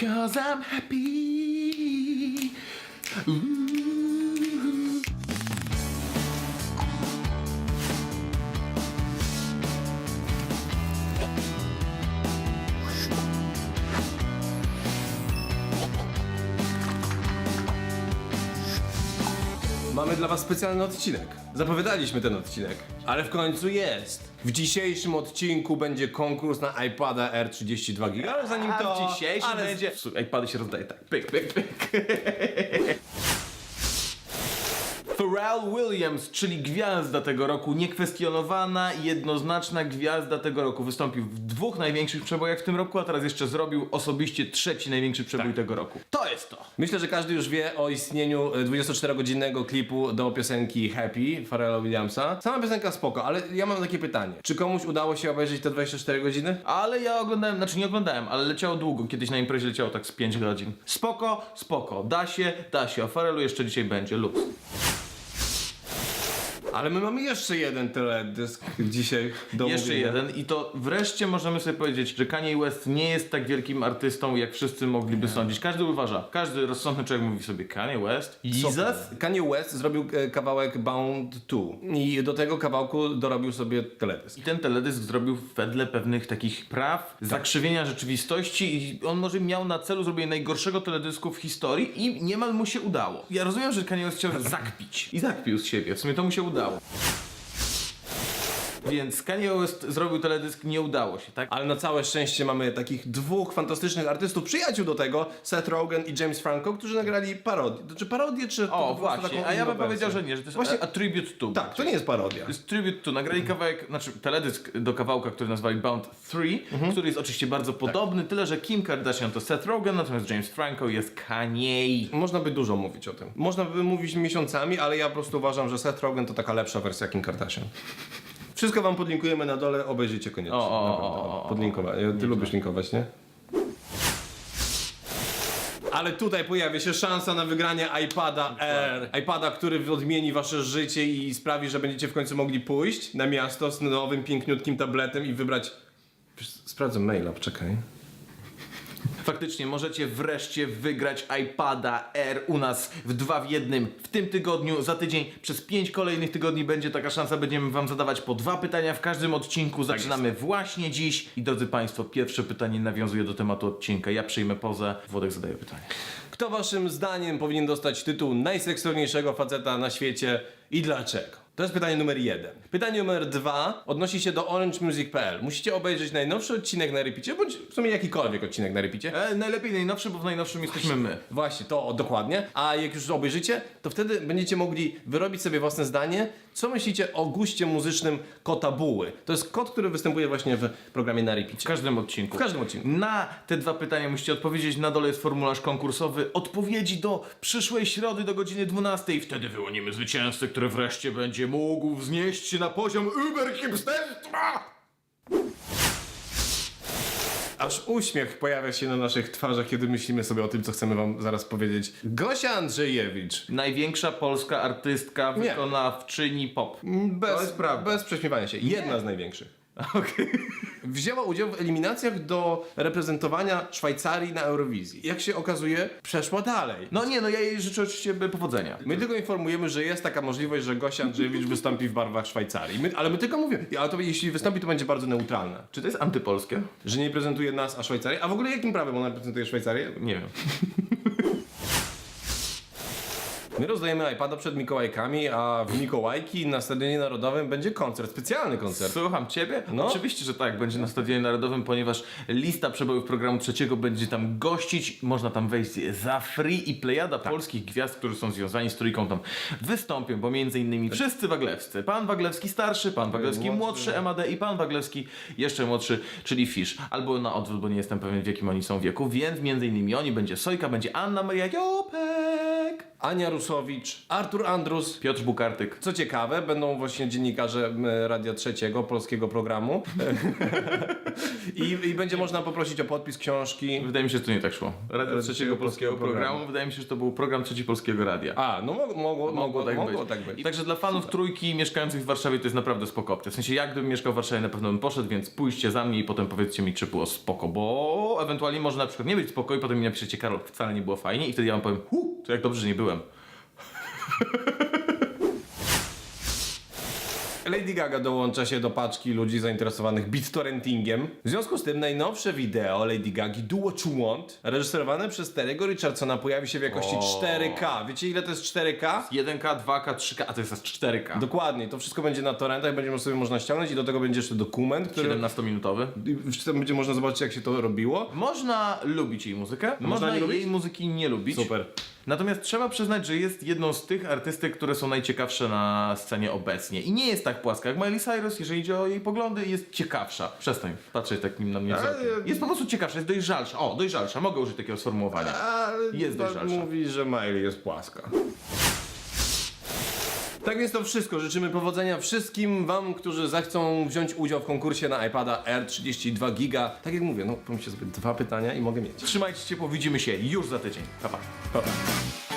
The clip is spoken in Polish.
Cause I'm happy. Mamy dla was specjalny odcinek. Zapowiadaliśmy ten odcinek, ale w końcu jest. W dzisiejszym odcinku będzie konkurs na iPada R32 GB, ale zanim to... w dzisiejszym ale będzie... Słuchaj, iPady się rozdaje tak. Pyk, pyk, pyk. Pharrell Williams, czyli gwiazda tego roku, niekwestionowana i jednoznaczna gwiazda tego roku. Wystąpił w dwóch największych przebojach w tym roku, a teraz jeszcze zrobił osobiście trzeci największy przebój Tak. tego roku. To jest to! Myślę, że każdy już wie o istnieniu e, 24-godzinnego klipu do piosenki Happy Pharrella Williamsa. Sama piosenka spoko, ale ja mam takie pytanie. Czy komuś udało się obejrzeć te 24 godziny? Ale ja oglądałem, znaczy nie oglądałem, ale leciało długo. Kiedyś na imprezie leciało tak z 5 godzin. Spoko, spoko. Da się, da się. O Pharrellu jeszcze dzisiaj będzie. Luz. Ale my mamy jeszcze jeden teledysk dzisiaj do Jeszcze omówienia. jeden i to wreszcie możemy sobie powiedzieć, że Kanye West nie jest tak wielkim artystą, jak wszyscy mogliby sądzić. Każdy uważa, każdy rozsądny człowiek mówi sobie Kanye West, Jesus? Kanye West zrobił e, kawałek Bound 2 i do tego kawałku dorobił sobie teledysk. I ten teledysk zrobił wedle pewnych takich praw, zakrzywienia rzeczywistości i on może miał na celu zrobienie najgorszego teledysku w historii i niemal mu się udało. Ja rozumiem, że Kanye West chciał zakpić i zakpił z siebie, w sumie to mu się udało. đầu Więc Kanye West zrobił teledysk, nie udało się, tak? Ale na całe szczęście mamy takich dwóch fantastycznych artystów, przyjaciół do tego, Seth Rogen i James Franco, którzy nagrali parodię. Czy parodię, czy O, właśnie, a ja bym powiedział, że nie, że to jest Właśnie- a, a tribute to. Tak, to nie jest parodia. To jest tribute to. Nagrali kawałek, znaczy teledysk do kawałka, który nazwali Bound 3, Mhm. który jest oczywiście bardzo podobny, tyle że Kim Kardashian to Seth Rogen, natomiast James Franco jest Kanye. Można by dużo mówić o tym. Można by mówić miesiącami, ale ja po prostu uważam, że Seth Rogen to taka lepsza wersja Kim Kardashian. Wszystko wam podlinkujemy na dole, obejrzyjcie koniecznie. O, o, o, Naprawdę. o, o. Podlinkować. Ty lubisz linkować, nie? Ale tutaj pojawia się szansa na wygranie iPada R. iPada, który odmieni wasze życie i sprawi, że będziecie w końcu mogli pójść na miasto z nowym, piękniutkim tabletem i wybrać... Wiesz, Sprawdzę maila, poczekaj. Faktycznie możecie wreszcie wygrać iPada R u nas w dwa w jednym w tym tygodniu, za tydzień, przez pięć kolejnych tygodni będzie taka szansa, będziemy wam zadawać po dwa pytania w każdym odcinku. Zaczynamy właśnie dziś i drodzy Państwo, pierwsze pytanie nawiązuje do tematu odcinka. Ja przyjmę pozę, Włodek zadaje pytanie. Kto waszym zdaniem powinien dostać tytuł najseksowniejszego faceta na świecie i dlaczego? To jest pytanie numer jeden. Pytanie numer dwa odnosi się do orangemusic.pl. Musicie obejrzeć najnowszy odcinek na repicie, bądź w sumie jakikolwiek odcinek na repicie. E, najlepiej najnowszy, bo w najnowszym jesteśmy my. Właśnie, to o, dokładnie. A jak już obejrzycie, to wtedy będziecie mogli wyrobić sobie własne zdanie, co myślicie o guście muzycznym kota Buły. To jest kot, który występuje właśnie w programie na W repicie. każdym odcinku. W każdym odcinku. Na te dwa pytania musicie odpowiedzieć. Na dole jest formularz konkursowy. Odpowiedzi do przyszłej środy do godziny 12. I wtedy wyłonimy zwycięzcę, który wreszcie będzie mógł wznieść się na poziom Uber hipsterstwa. Aż uśmiech pojawia się na naszych twarzach, kiedy myślimy sobie o tym, co chcemy wam zaraz powiedzieć. Gosia Andrzejewicz. Największa polska artystka, Nie. wykonawczyni pop. Bez, To jest prawda. bez prześmiewania się. Jedna z największych. Wzięła udział w eliminacjach do reprezentowania Szwajcarii na Eurowizji. Jak się okazuje, przeszła dalej. No nie, no ja jej życzę oczywiście powodzenia. My tylko informujemy, że jest taka możliwość, że Gosia Andrzejewicz wystąpi w barwach Szwajcarii. My, ale my tylko mówimy, ale to jeśli wystąpi, to będzie bardzo neutralne. Czy to jest antypolskie? Że nie reprezentuje nas, a Szwajcarię. A w ogóle jakim prawem ona reprezentuje Szwajcarię? Nie wiem. My rozdajemy iPada przed Mikołajkami, a w Mikołajki na Stadionie Narodowym będzie koncert, specjalny koncert. Słucham ciebie? No. Oczywiście, że tak, będzie na Stadionie Narodowym, ponieważ lista przebojów programu trzeciego będzie tam gościć. Można tam wejść za free i plejada polskich gwiazd, którzy są związani z trójką tam wystąpią, bo między innymi wszyscy Waglewscy. Pan Waglewski starszy, pan Waglewski młodszy, MAD i pan Waglewski jeszcze młodszy, czyli Fisz. Albo na odwrót, bo nie jestem pewien w jakim oni są wieku, więc między innymi oni, będzie Sojka, będzie Anna Maria Jopek. Ania Rusowicz, Artur Andrus. Piotr Bukartyk. Co ciekawe, będą właśnie dziennikarze Radia Trzeciego, polskiego programu. I, I będzie można poprosić o podpis książki. Wydaje mi się, że to nie tak szło. Radio Trzeciego Polskiego Polskiego Programu. Wydaje mi się, że to był program Trzeci Polskiego Radia. A, no mogło, mogło, mogło, tak mogło być. tak być. I także dla fanów trójki mieszkających w Warszawie to jest naprawdę spoko opcja. W sensie, jak gdybym mieszkał w Warszawie, na pewno bym poszedł, więc pójście za mnie i potem powiedzcie mi, czy było spoko, bo ewentualnie może na przykład nie być spoko i potem mi napiszecie, Karol, wcale nie było fajnie i wtedy ja wam powiem, hu, to jak dobrze, że nie Lady Gaga dołącza się do paczki ludzi zainteresowanych BitTorrentingiem. W związku z tym najnowsze wideo Lady Gagi Do What You Want, reżyserowane przez Terry'ego Richardsona, pojawi się w jakości O. 4K. Wiecie ile to jest 4K? 1K, 2K, 3K, a to jest aż 4K. Dokładnie, to wszystko będzie na torrentach, będzie sobie można ściągnąć i do tego będzie jeszcze dokument, który 17-minutowy. i w- będzie można zobaczyć jak się to robiło. Można lubić jej muzykę, można, nie lubić? jej muzyki nie lubić. Super. Natomiast trzeba przyznać, że jest jedną z tych artystek, które są najciekawsze na scenie obecnie. I nie jest tak płaska jak Miley Cyrus, jeżeli idzie o jej poglądy, jest ciekawsza. Przestań patrzeć takim na mnie wzrokiem. Jest po prostu ciekawsza, jest dojrzalsza. O, dojrzalsza, mogę użyć takiego sformułowania. Jest dojrzalsza. mówi, że Miley jest płaska. Tak więc to wszystko. Życzymy powodzenia wszystkim wam, którzy zechcą wziąć udział w konkursie na iPada R32 Giga. Tak jak mówię, no pomyślcie sobie dwa pytania i mogę mieć. Trzymajcie się ciepło, widzimy się już za tydzień. Pa, pa. Pa, pa.